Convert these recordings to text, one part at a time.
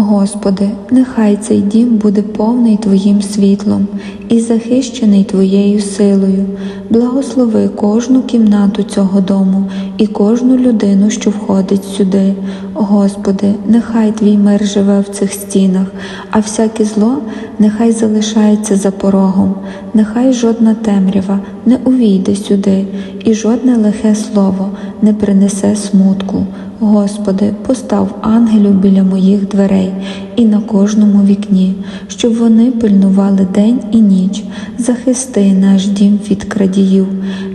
Господи, нехай цей дім буде повний Твоїм світлом і захищений Твоєю силою. Благослови кожну кімнату цього дому і кожну людину, що входить сюди. Господи, нехай Твій мир живе в цих стінах, а всяке зло нехай залишається за порогом, нехай жодна темрява не увійде сюди, і жодне лихе слово не принесе смутку. Господи, постав ангелів біля моїх дверей і на кожному вікні, щоб вони пильнували день і ніч, захисти наш дім від крадіїв,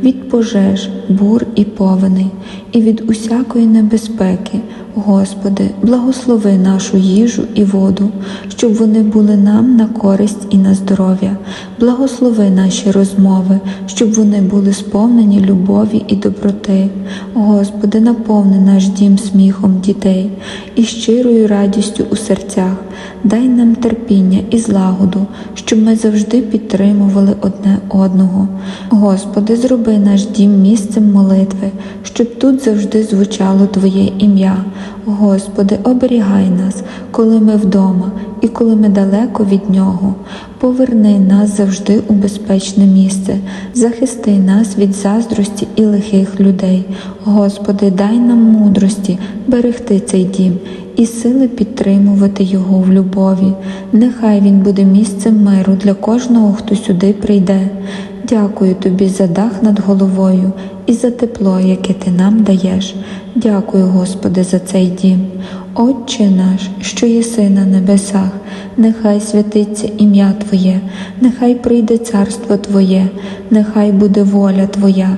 від пожеж, бур і повеней, і від усякої небезпеки. Господи, благослови нашу їжу і воду, щоб вони були нам на користь і на здоров'я. Благослови наші розмови, щоб вони були сповнені любові і доброти. Господи, наповни наш дім сміхом дітей і щирою радістю у серцях. Дай нам терпіння і злагоду, щоб ми завжди підтримували одне одного. Господи, зроби наш дім місцем молитви, щоб тут завжди звучало Твоє ім'я. Господи, оберігай нас, коли ми вдома і коли ми далеко від Нього. Поверни нас завжди у безпечне місце, захисти нас від заздрості і лихих людей. Господи, дай нам мудрості берегти цей дім і сили підтримувати його в любові. Нехай він буде місцем миру для кожного, хто сюди прийде. Дякую тобі за дах над головою і за тепло, яке ти нам даєш. Дякую, Господи, за цей дім. Отче наш, що єси на небесах, нехай святиться ім'я Твоє, нехай прийде царство Твоє, нехай буде воля Твоя,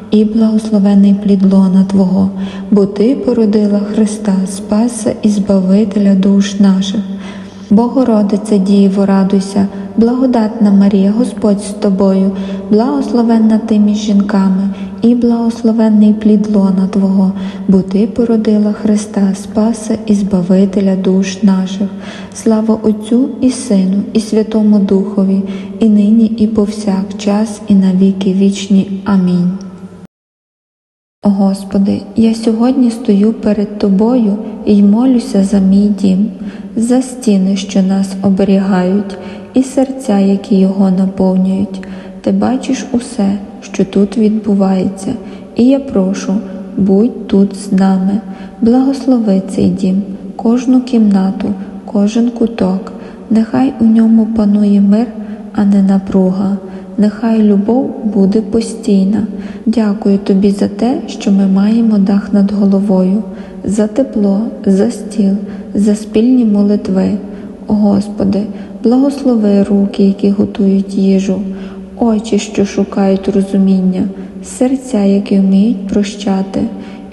і благословений плід лона Твого, бо Ти породила Христа, Спаса і Збавителя душ наших. Богородице Діво, радуйся, благодатна Марія, Господь з тобою, благословенна ти між жінками, і благословенний плід лона Твого, бо Ти породила Христа, Спаса і Збавителя душ наших. Слава Отцю і Сину, і Святому Духові, і нині, і повсякчас, і на віки вічні. Амінь. Господи, я сьогодні стою перед Тобою і молюся за мій дім, за стіни, що нас оберігають, і серця, які його наповнюють. Ти бачиш усе, що тут відбувається, і я прошу, будь тут з нами, благослови цей дім, кожну кімнату, кожен куток, нехай у ньому панує мир, а не напруга. Нехай любов буде постійна. Дякую тобі за те, що ми маємо дах над головою, за тепло, за стіл, за спільні молитви. Господи, благослови руки, які готують їжу, очі, що шукають розуміння, серця, які вміють прощати,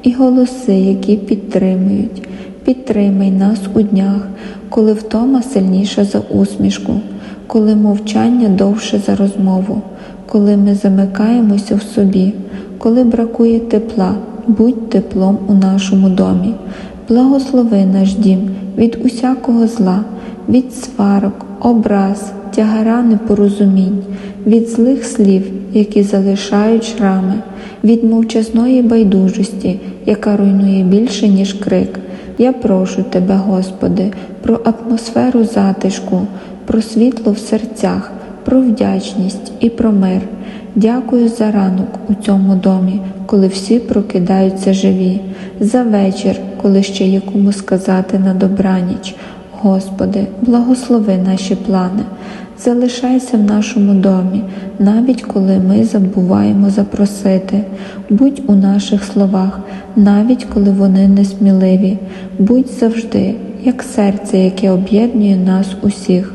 і голоси, які підтримують. Підтримай нас у днях, коли втома сильніша за усмішку коли мовчання довше за розмову, коли ми замикаємося в собі, коли бракує тепла, будь теплом у нашому домі, благослови наш дім від усякого зла, від сварок, образ, тягара непорозумінь, від злих слів, які залишають шрами, від мовчазної байдужості, яка руйнує більше, ніж крик. Я прошу Тебе, Господи, про атмосферу затишку, про світло в серцях, про вдячність і про мир. Дякую за ранок у цьому домі, коли всі прокидаються живі, за вечір, коли ще є кому сказати на добраніч. Господи, благослови наші плани, залишайся в нашому домі, навіть коли ми забуваємо запросити. Будь у наших словах, навіть коли вони несміливі, будь завжди, як серце, яке об'єднує нас усіх.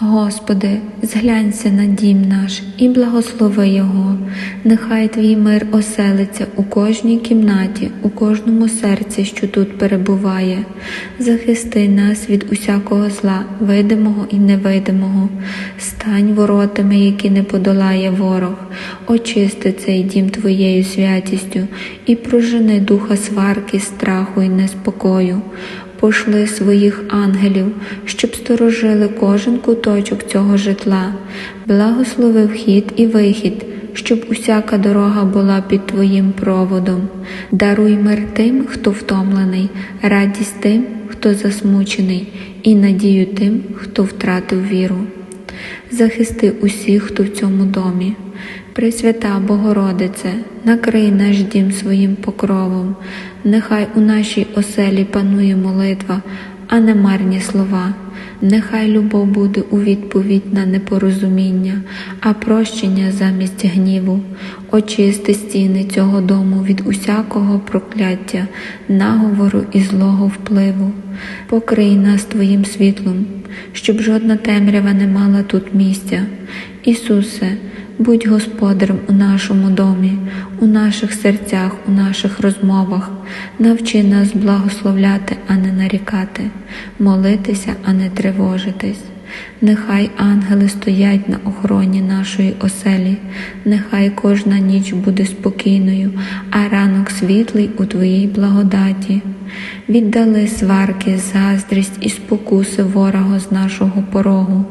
Господи, зглянься на дім наш і благослови його. Нехай Твій мир оселиться у кожній кімнаті, у кожному серці, що тут перебуває. Захисти нас від усякого зла, видимого і невидимого. Стань воротами, які не подолає ворог. Очисти цей дім Твоєю святістю і прожени духа сварки, страху і неспокою пошли своїх ангелів, щоб сторожили кожен куточок цього житла, благослови вхід і вихід, щоб усяка дорога була під Твоїм проводом. Даруй мир тим, хто втомлений, радість тим, хто засмучений, і надію тим, хто втратив віру. Захисти усіх, хто в цьому домі. Пресвята Богородице, накрий наш дім своїм покровом, нехай у нашій оселі панує молитва, а не марні слова. Нехай любов буде у відповідь на непорозуміння, а прощення замість гніву, очисти стіни цього дому від усякого прокляття, наговору і злого впливу, покрий нас Твоїм світлом, щоб жодна темрява не мала тут місця. Ісусе, будь господарем у нашому домі, у наших серцях, у наших розмовах, навчи нас благословляти, а не нарікати, молитися, а не тривожитись. Нехай ангели стоять на охороні нашої оселі, нехай кожна ніч буде спокійною, а ранок світлий у Твоїй благодаті. Віддали сварки, заздрість і спокуси ворога з нашого порогу,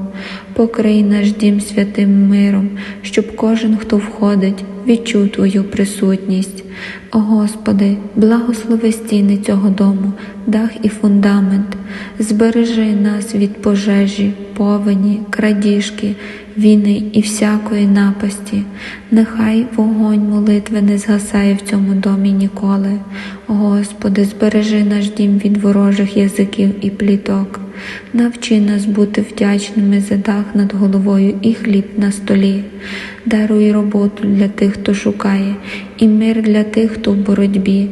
покрий наш дім святим миром, щоб кожен, хто входить, відчув Твою присутність. О Господи, благослови стіни цього дому, дах і фундамент, збережи нас від пожежі, повені, крадіжки, війни і всякої напасті. Нехай вогонь молитви не згасає в цьому домі ніколи. О Господи, збережи наш дім від ворожих язиків і пліток. Навчи нас бути вдячними за дах над головою і хліб на столі. Даруй роботу для тих, хто шукає, і мир для тих, хто в боротьбі.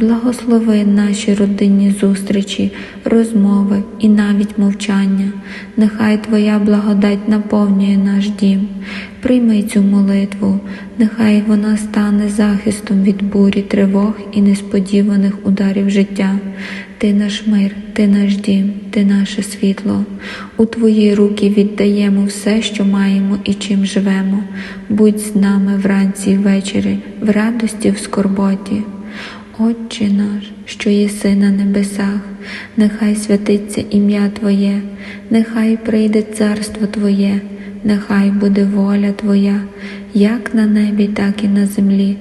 Благослови наші родинні зустрічі, розмови і навіть мовчання. Нехай Твоя благодать наповнює наш дім. Прийми цю молитву, нехай вона стане захистом від бурі, тривог і несподіваних ударів життя. Ти наш мир, ти наш дім, ти наше світло. У Твої руки віддаємо все, що маємо і чим живемо. Будь з нами вранці й ввечері, в радості, в скорботі. Отче наш, що єси на небесах, нехай святиться ім'я Твоє, нехай прийде царство Твоє, нехай буде воля Твоя, як на небі, так і на землі.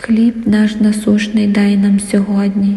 Хліб наш насушний дай нам сьогодні,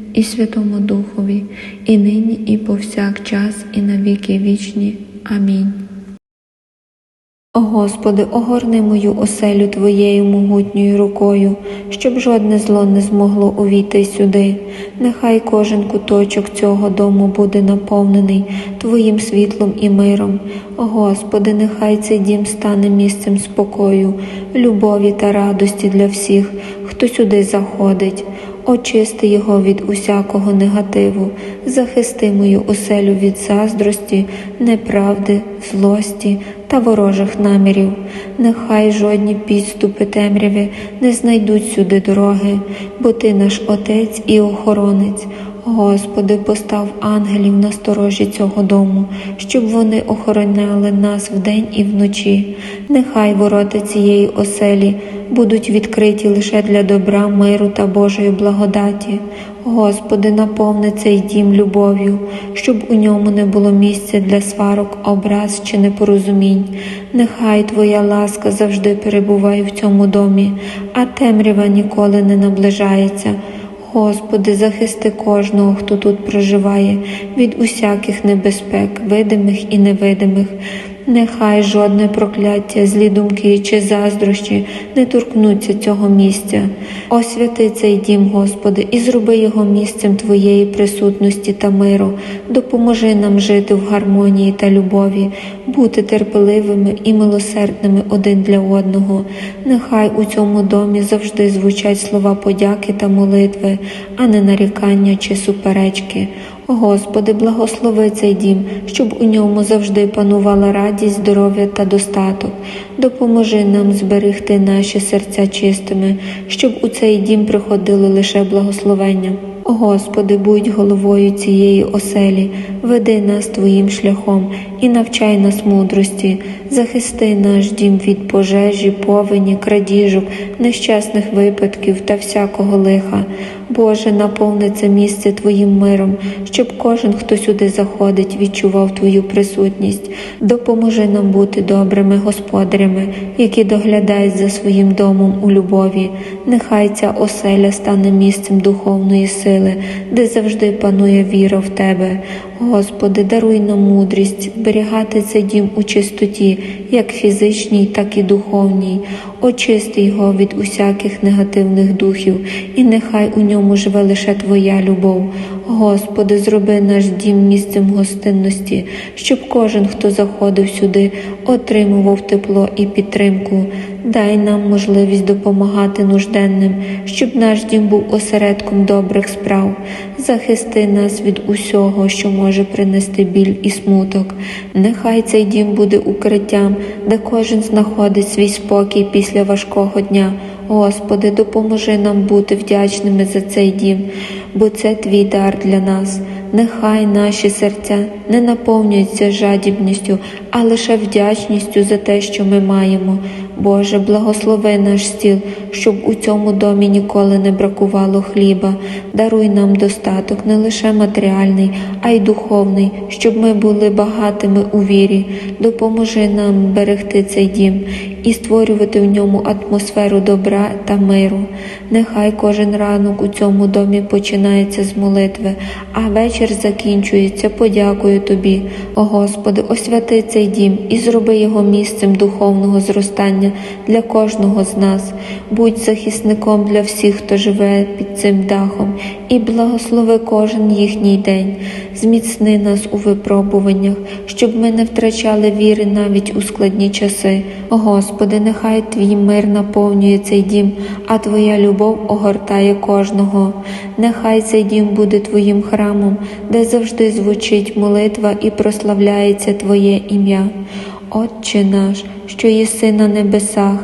і Святому Духові, і нині, і повсякчас, і на віки вічні. Амінь. О Господи, огорни мою оселю Твоєю могутньою рукою, щоб жодне зло не змогло увійти сюди. Нехай кожен куточок цього дому буде наповнений Твоїм світлом і миром. О Господи, нехай цей дім стане місцем спокою, любові та радості для всіх, хто сюди заходить. Очисти його від усякого негативу, захисти мою оселю від заздрості, неправди, злості та ворожих намірів. Нехай жодні підступи темряви не знайдуть сюди дороги, бо ти наш Отець і охоронець. Господи, постав ангелів на сторожі цього дому, щоб вони охороняли нас вдень і вночі. Нехай ворота цієї оселі будуть відкриті лише для добра, миру та Божої благодаті. Господи, наповни цей дім любов'ю, щоб у ньому не було місця для сварок, образ чи непорозумінь. Нехай Твоя ласка завжди перебуває в цьому домі, а темрява ніколи не наближається. Господи, захисти кожного, хто тут проживає, від усяких небезпек, видимих і невидимих. Нехай жодне прокляття, злі думки чи заздрощі не торкнуться цього місця. Освяти цей дім, Господи, і зроби його місцем Твоєї присутності та миру. Допоможи нам жити в гармонії та любові, бути терпеливими і милосердними один для одного. Нехай у цьому домі завжди звучать слова подяки та молитви, а не нарікання чи суперечки. Господи, благослови цей дім, щоб у ньому завжди панувала радість, здоров'я та достаток. Допоможи нам зберегти наші серця чистими, щоб у цей дім приходило лише благословення. Господи, будь головою цієї оселі, веди нас Твоїм шляхом і навчай нас мудрості, захисти наш дім від пожежі, повені, крадіжок, нещасних випадків та всякого лиха. Боже, наповни це місце Твоїм миром, щоб кожен, хто сюди заходить, відчував Твою присутність. Допоможи нам бути добрими господарями, які доглядають за своїм домом у любові. Нехай ця оселя стане місцем духовної сили, де завжди панує віра в Тебе. Господи, даруй нам мудрість зберігати цей дім у чистоті, як фізичній, так і духовній. Очисти його від усяких негативних духів, і нехай у ньому живе лише Твоя любов. Господи, зроби наш дім місцем гостинності, щоб кожен, хто заходив сюди, отримував тепло і підтримку. Дай нам можливість допомагати нужденним, щоб наш дім був осередком добрих справ. Захисти нас від усього, що може принести біль і смуток. Нехай цей дім буде укриттям, де кожен знаходить свій спокій після важкого дня. Господи, допоможи нам бути вдячними за цей дім, бо це твій дар для нас. Нехай наші серця не наповнюються жадібністю, а лише вдячністю за те, що ми маємо. Боже, благослови наш стіл, щоб у цьому домі ніколи не бракувало хліба. Даруй нам достаток не лише матеріальний, а й духовний, щоб ми були багатими у вірі. Допоможи нам берегти цей дім і створювати в ньому атмосферу добра та миру. Нехай кожен ранок у цьому домі починається з молитви, а вечір закінчується подякою Тобі. О Господи, освяти цей дім і зроби його місцем духовного зростання для кожного з нас. Будь захисником для всіх, хто живе під цим дахом, і благослови кожен їхній день. Зміцни нас у випробуваннях, щоб ми не втрачали віри навіть у складні часи. О Господи, нехай Твій мир наповнює цей дім, а Твоя любов огортає кожного. Нехай цей дім буде Твоїм храмом, де завжди звучить молитва і прославляється Твоє ім'я. Отче наш, що єси на небесах,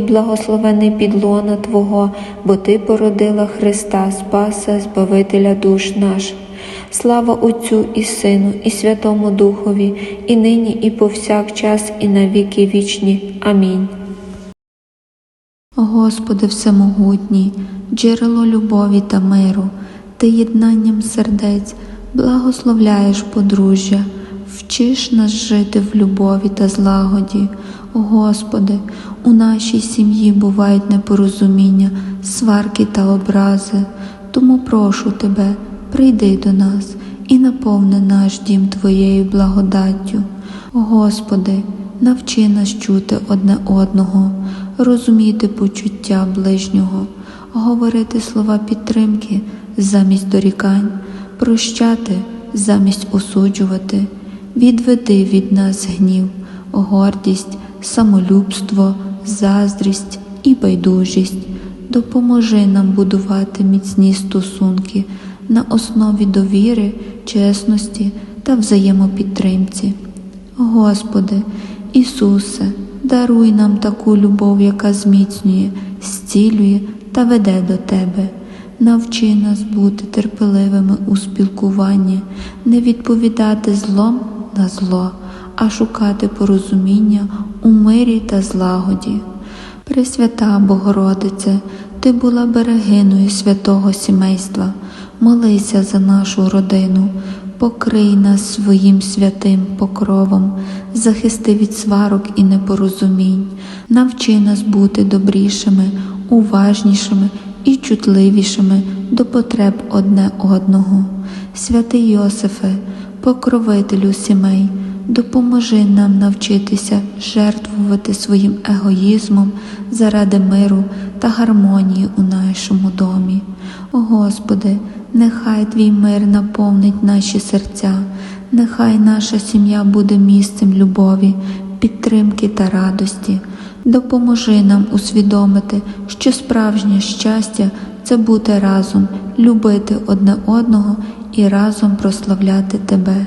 благословений підлона Твого, бо Ти породила Христа, Спаса, Збавителя душ наших. Слава Отцю і Сину, і Святому Духові, і нині, і повсякчас, і на віки вічні. Амінь. Господи Всемогутній, джерело любові та миру, Ти єднанням сердець благословляєш подружжя, вчиш нас жити в любові та злагоді. Господи, у нашій сім'ї бувають непорозуміння, сварки та образи. Тому прошу тебе, прийди до нас і наповни наш дім Твоєю благодаттю. Господи, навчи нас чути одне одного, розуміти почуття ближнього, говорити слова підтримки замість дорікань, прощати замість осуджувати, відведи від нас гнів, гордість, самолюбство, заздрість і байдужість. Допоможи нам будувати міцні стосунки на основі довіри, чесності та взаємопідтримці. Господи, Ісусе, даруй нам таку любов, яка зміцнює, зцілює та веде до Тебе. Навчи нас бути терпеливими у спілкуванні, не відповідати злом на зло, а шукати порозуміння у мирі та злагоді. Пресвята Богородице, Ти була берегиною святого сімейства, молися за нашу родину, покрий нас своїм святим покровом, захисти від сварок і непорозумінь, навчи нас бути добрішими, уважнішими і чутливішими до потреб одне одного. Святий Йосифе, покровителю сімей, допоможи нам навчитися жертвувати своїм егоїзмом заради миру та гармонії у нашому домі. О Господи, нехай Твій мир наповнить наші серця, нехай наша сім'я буде місцем любові, підтримки та радості. Допоможи нам усвідомити, що справжнє щастя це бути разом, любити одне одного і разом прославляти Тебе.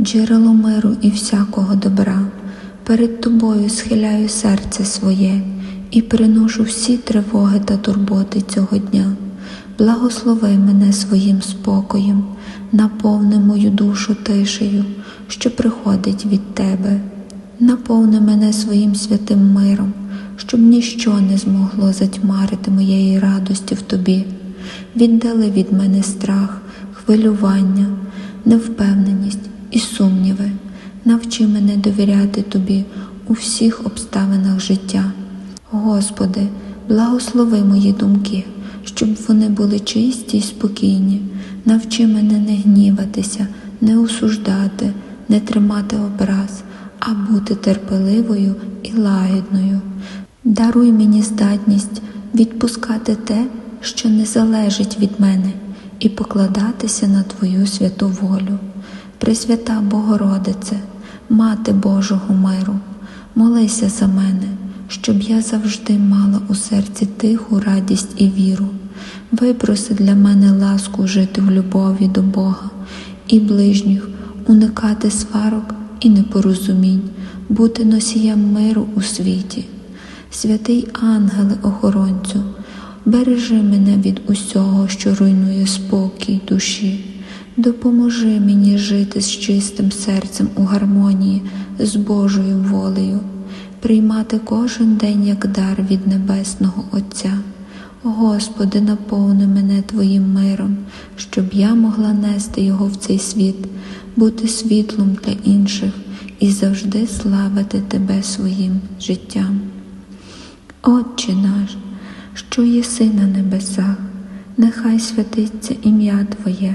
джерело миру і всякого добра, перед Тобою схиляю серце своє і приношу всі тривоги та турботи цього дня. Благослови мене своїм спокоєм, наповни мою душу тишею, що приходить від Тебе, наповни мене своїм святим миром, щоб ніщо не змогло затьмарити моєї радості в Тобі. Віддали від мене страх, хвилювання, невпевненість і сумніви. Навчи мене довіряти Тобі у всіх обставинах життя. Господи, благослови мої думки, щоб вони були чисті й спокійні. Навчи мене не гніватися, не осуждати, не тримати образ, а бути терпеливою і лагідною. Даруй мені здатність відпускати те, що не залежить від мене, і покладатися на Твою святу волю. Пресвята Богородице, Мати Божого миру, молися за мене, щоб я завжди мала у серці тиху радість і віру. Випроси для мене ласку жити в любові до Бога і ближніх, уникати сварок і непорозумінь, бути носієм миру у світі. Святий ангеле охоронцю, бережи мене від усього, що руйнує спокій душі. Допоможи мені жити з чистим серцем у гармонії з Божою волею, приймати кожен день як дар від Небесного Отця. Господи, наповни мене Твоїм миром, щоб я могла нести Його в цей світ, бути світлом для інших і завжди славити Тебе своїм життям. Отче наш, що єси на небесах, нехай святиться ім'я Твоє,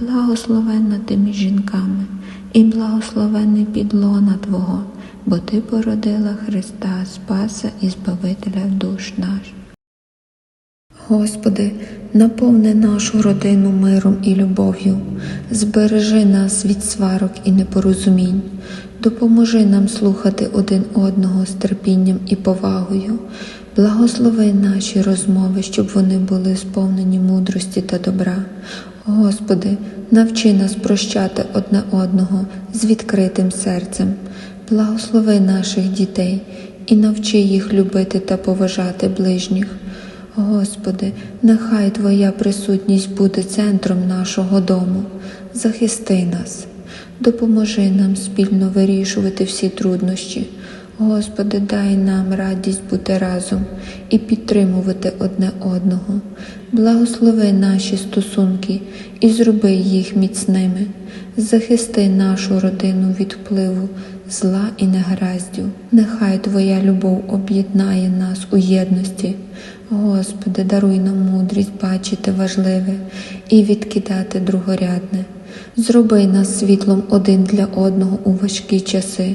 благословенна ти між жінками, і благословений підлона Твого, бо Ти породила Христа, Спаса і Збавителя душ наш. Господи, наповни нашу родину миром і любов'ю, збережи нас від сварок і непорозумінь, допоможи нам слухати один одного з терпінням і повагою, благослови наші розмови, щоб вони були сповнені мудрості та добра. Господи, навчи нас прощати одне одного з відкритим серцем, благослови наших дітей і навчи їх любити та поважати ближніх. Господи, нехай Твоя присутність буде центром нашого дому. Захисти нас, допоможи нам спільно вирішувати всі труднощі. Господи, дай нам радість бути разом і підтримувати одне одного. Благослови наші стосунки і зроби їх міцними. Захисти нашу родину від впливу зла і негараздів. Нехай Твоя любов об'єднає нас у єдності. Господи, даруй нам мудрість бачити важливе і відкидати другорядне. Зроби нас світлом один для одного у важкі часи.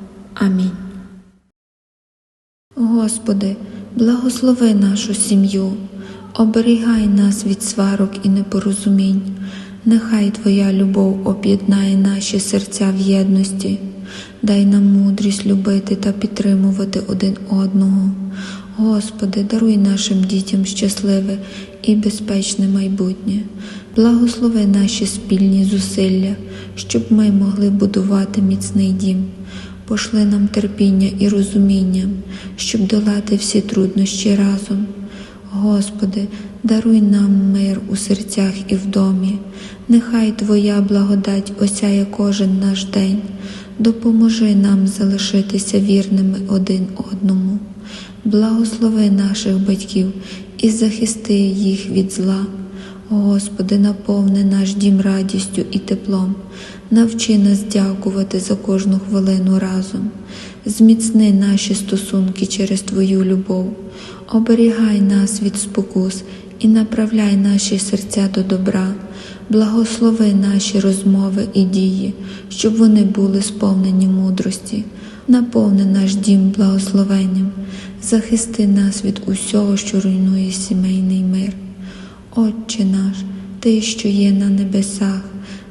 Амінь. Господи, благослови нашу сім'ю, оберігай нас від сварок і непорозумінь. Нехай Твоя любов об'єднає наші серця в єдності, дай нам мудрість любити та підтримувати один одного. Господи, даруй нашим дітям щасливе і безпечне майбутнє, благослови наші спільні зусилля, щоб ми могли будувати міцний дім. Пошли нам терпіння і розуміння, щоб долати всі труднощі разом. Господи, даруй нам мир у серцях і в домі, нехай Твоя благодать осяє кожен наш день, допоможи нам залишитися вірними один одному, благослови наших батьків і захисти їх від зла. Господи, наповни наш дім радістю і теплом, навчи нас дякувати за кожну хвилину разом, зміцни наші стосунки через Твою любов, оберігай нас від спокус і направляй наші серця до добра, благослови наші розмови і дії, щоб вони були сповнені мудрості, наповни наш дім благословенням, захисти нас від усього, що руйнує сімейний мир. Отче наш, Ти, що є на небесах,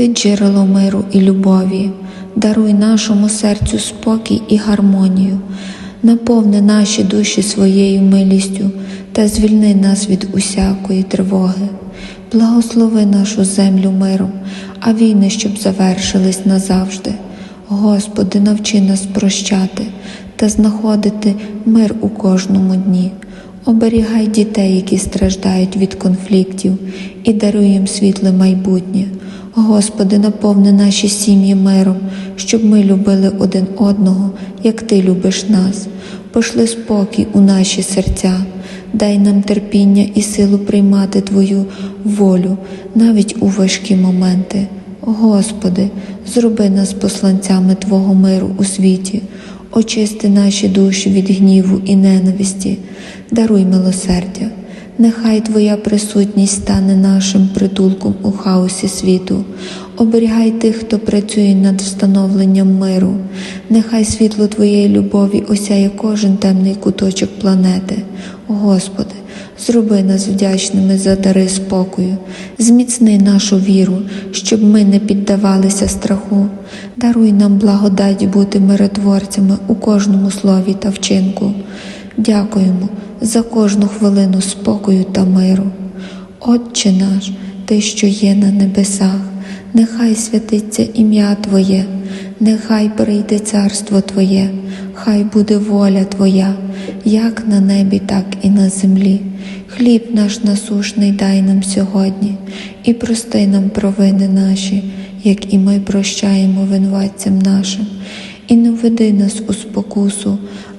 Ти джерело миру і любові, даруй нашому серцю спокій і гармонію, наповни наші душі своєю милістю та звільни нас від усякої тривоги, благослови нашу землю миром, а війни, щоб завершились назавжди. Господи, навчи нас прощати та знаходити мир у кожному дні. Оберігай дітей, які страждають від конфліктів, і даруй їм світле майбутнє. Господи, наповни наші сім'ї миром, щоб ми любили один одного, як Ти любиш нас. Пошли спокій у наші серця, дай нам терпіння і силу приймати Твою волю навіть у важкі моменти. Господи, зроби нас посланцями Твого миру у світі, очисти наші душі від гніву і ненависті, даруй милосердя, Нехай Твоя присутність стане нашим притулком у хаосі світу. Оберігай тих, хто працює над встановленням миру. Нехай світло Твоєї любові осяє кожен темний куточок планети. Господи, зроби нас вдячними за дари спокою, зміцни нашу віру, щоб ми не піддавалися страху. Даруй нам благодать бути миротворцями у кожному слові та вчинку. Дякуємо за кожну хвилину спокою та миру. Отче наш, Ти, що є на небесах, нехай святиться ім'я Твоє, нехай прийде царство Твоє, хай буде воля Твоя, як на небі, так і на землі. Хліб наш насушний дай нам сьогодні, і прости нам провини наші, як і ми прощаємо винуватцям нашим, і не введи нас у спокусу,